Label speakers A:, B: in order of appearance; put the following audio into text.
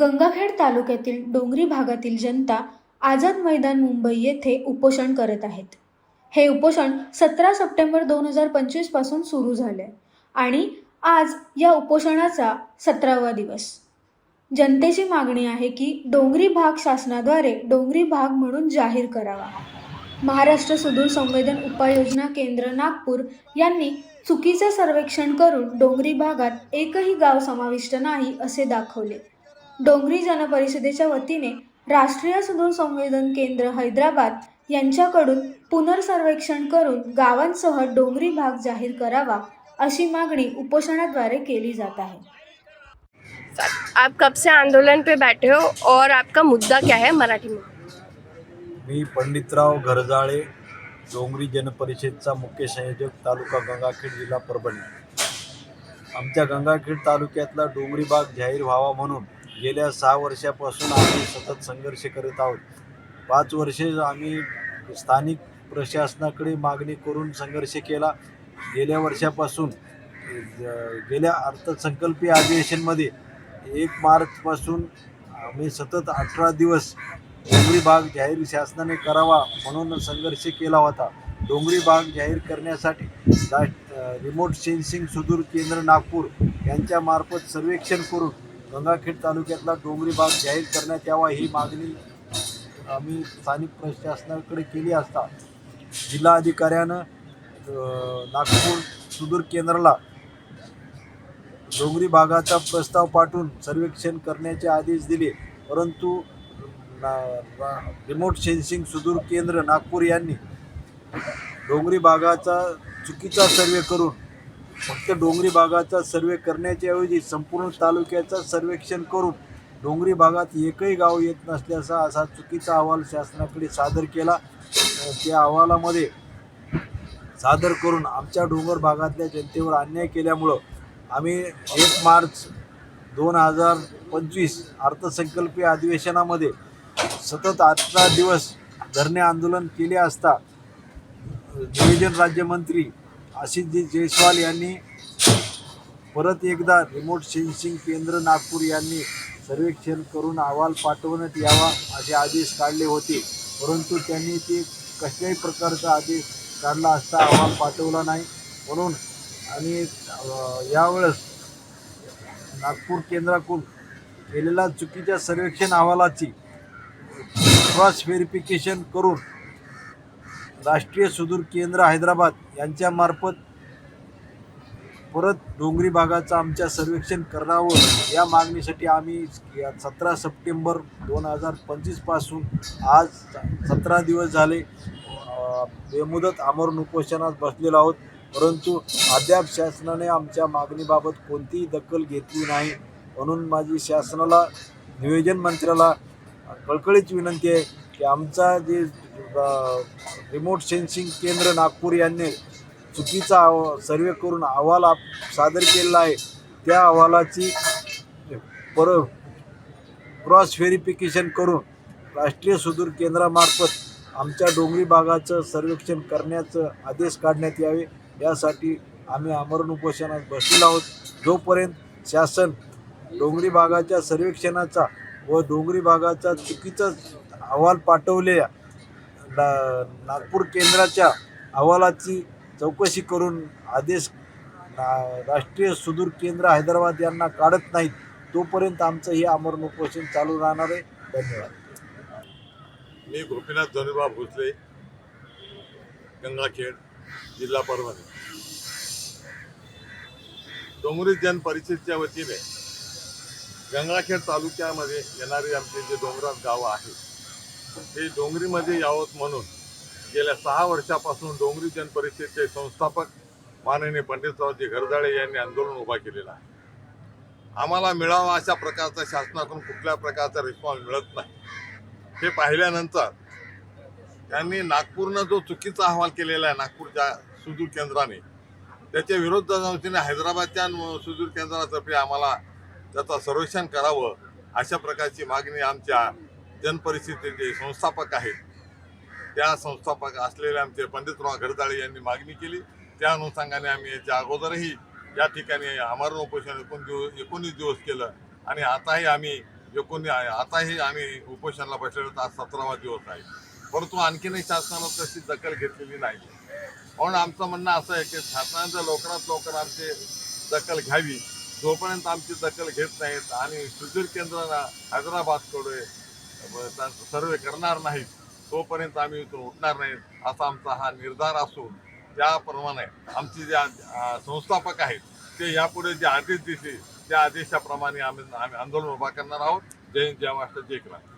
A: गंगाखेड तालुक्यातील डोंगरी भागातील जनता आझाद मैदान मुंबई येथे उपोषण करत आहेत. हे उपोषण सतरा सप्टेंबर दोन हजार पंचवीसपासून सुरू झाले आणि आज या उपोषणाचा सतरावा दिवस. जनतेची मागणी आहे की डोंगरी भाग शासनाद्वारे डोंगरी भाग म्हणून जाहीर करावा. महाराष्ट्र सुदूर संवेदन उपाययोजना केंद्र नागपूर यांनी चुकीचे सर्वेक्षण करून डोंगरी भागात एकही गाव समाविष्ट नाही असे दाखवले. डोंगरी जनपरिषदेच्या वतीने राष्ट्रीय सुदूर संवेदन केंद्र हैदराबाद यांच्याकडून पुनर्सर्वेक्षण करून गावांसह डोंगरी भाग जाहीर करावा अशी मागणी उपोषणाद्वारे केली जात आहे.
B: आप कब से आंदोलन पे बैठे हो और आपका मुद्दा क्या है मराठी में?
C: मी पंडितराव घरजाळे डोंगरी जनपरिषदचा मुख्य संयोजक तालुका गंगाखेड जिल्हा परभणी. आमच्या गंगाखेड तालुक्यातला डोंगरी भाग जाहीर व्हावा म्हणून गेल्या सहा वर्षापासून आम्ही सतत संघर्ष करत आहोत. पाच वर्षे आम्ही स्थानिक प्रशासनाकडे मागणी करून संघर्ष केला. गेल्या वर्षापासून ज- गेल्या अर्थसंकल्पीय अधिवेशनमध्ये एक मार्चपासून आम्ही सतत अठरा दिवस डोंगरी भाग जाहीर शासनाने करावा म्हणून संघर्ष केला होता. डोंगरी भाग जाहीर करण्यासाठी रिमोट सेन्सिंग सुदूर केंद्र नागपूर यांच्यामार्फत सर्वेक्षण करून गंगाखेड तालुक्यातला डोंगरी भाग जाहीर करण्यात यावा ही मागणी आम्ही स्थानिक प्रशासनाकडे केली असता. जिल्हाधिकाऱ्यानं अधिकाऱ्यानं नागपूर सुदूर केंद्राला डोंगरी भागाचा प्रस्ताव पाठवून सर्वेक्षण करण्याचे आदेश दिले. परंतु ना- रिमोट सेन्सिंग सुदूर केंद्र नागपूर यांनी डोंगरी भागाचा चुकीचा सर्वे करून फक्त डोंगरी भागाचा सर्वे करण्याच्या ऐवजी संपूर्ण तालुक्याचा सर्वेक्षण करून डोंगरी भागात एकही गाव येत नसल्याचा असा चुकीचा अहवाल शासनाकडे सादर केला. त्या अहवालामध्ये सादर करून आमच्या डोंगर भागातल्या जनतेवर अन्याय केल्यामुळं आम्ही एक मार्च दोन हजार पंचवीस अर्थसंकल्पीय अधिवेशनामध्ये सतत अठरा दिवस धरणे आंदोलन केले असता नियोजन राज्यमंत्री आशिषजी जयस्वाल यांनी परत एकदा रिमोट सेन्सिंग केंद्र नागपूर यांनी सर्वेक्षण करून अहवाल पाठवण्यात यावा असे आदेश काढले होते. परंतु त्यांनी ते कसल्याही प्रकारचा आदेश काढला असता अहवाल पाठवला नाही. म्हणून आणि यावेळेस नागपूर केंद्राकडून केलेल्या चुकीच्या सर्वेक्षण अहवालाची क्रॉस व्हेरिफिकेशन करून राष्ट्रीय सुदूर केंद्र हैदराबाद यांच्यामार्फत परत डोंगरी भागाचं आमच्या सर्वेक्षण करावं या मागणीसाठी आम्ही सतरा सप्टेंबर दोन हजार पंचवीसपासून आज सतरा दिवस झाले बेमुदत आमरण उपोषणात बसलेलो आहोत. परंतु अद्याप शासनाने आमच्या मागणीबाबत कोणतीही दखल घेतली नाही. म्हणून माझी शासनाला नियोजन मंत्र्याला कळकळीची विनंती आहे की आमचा जे रिमोट सेन्सिंग केंद्र नागपूर यांनी चुकीचा अहवा- सर्वे करून अहवाल आप सादर केलेला आहे. त्या अहवालाची पर क्रॉस व्हेरिफिकेशन करून राष्ट्रीय सुदूर केंद्रामार्फत आमच्या डोंगरी भागाचं सर्वेक्षण करण्याचं आदेश काढण्यात यावे. यासाठी आम्ही आमरण उपोषणात बसलेलो आहोत. जोपर्यंत शासन डोंगरी भागाच्या सर्वेक्षणाचा व डोंगरी भागाचा चुकीचा अहवाल पाठवलेल्या नागपूर केंद्राच्या अहवालाची चौकशी करून आदेश ना- राष्ट्रीय सुदूर केंद्र हैदराबाद यांना काढत नाहीत तोपर्यंत आमचं हे आमरण उपोषण चालू राहणार आहे. धन्यवाद.
D: मी गोपीनाथ धनुर्बा भोसले गंगाखेड जिल्हा परभणी. डोंगरी जन परिषदच्या वतीने गंगाखेड तालुक्यामध्ये येणारे आमचे जे डोंगरात गावं आहेत हे डोंगरीमध्ये यावत म्हणून गेल्या सहा वर्षापासून डोंगरी जन परिषदेचे संस्थापक माननीय पंडितरावजी घरजाळे यांनी आंदोलन उभा केलेलं आहे. आम्हाला मिळावा अशा प्रकारचा शासनाकडून कुठल्या प्रकारचा रिस्पॉन्स मिळत नाही. हे पाहिल्यानंतर त्यांनी नागपूरनं जो चुकीचा अहवाल केलेला आहे नागपूरच्या सुदूर केंद्राने त्याच्या विरोधाच्या वतीने हैदराबादच्या सुदूर केंद्रातर्फे आम्हाला त्याचं सर्वेक्षण करावं अशा प्रकारची मागणी आमच्या जनपरिषदेचे संस्थापक आहेत. त्या संस्थापक असलेले आमचे पंडितराव घरदाळे यांनी मागणी केली. त्या अनुषंगाने आम्ही याच्या अगोदरही या ठिकाणी आमरण उपोषण एकोण दिवस एकोणीस दिवस केलं आणि आताही आम्ही एकोणी आताही आम्ही उपोषणाला बसलेलो आज सतरावा दिवस आहे. परंतु आणखीनही शासनानं तशी दखल घेतलेली नाही. म्हणून आमचं म्हणणं असं आहे की शासनानं जर लवकरात लवकर आमची दखल घ्यावी जोपर्यंत आमची दखल घेत नाहीत आणि सुधीर केंद्रांना हैदराबादकडे सर्वे करणार नाहीत तोपर्यंत आम्ही इथून उठणार नाहीत असा आमचा हा निर्धार असून त्याप्रमाणे आमचे जे संस्थापक आहेत ते यापुढे जे आदेश दिले त्या आदेशाप्रमाणे आम्ही आम्ही आंदोलन उभा करणार आहोत. जय हिंद जय महाराष्ट्र जय क्रांती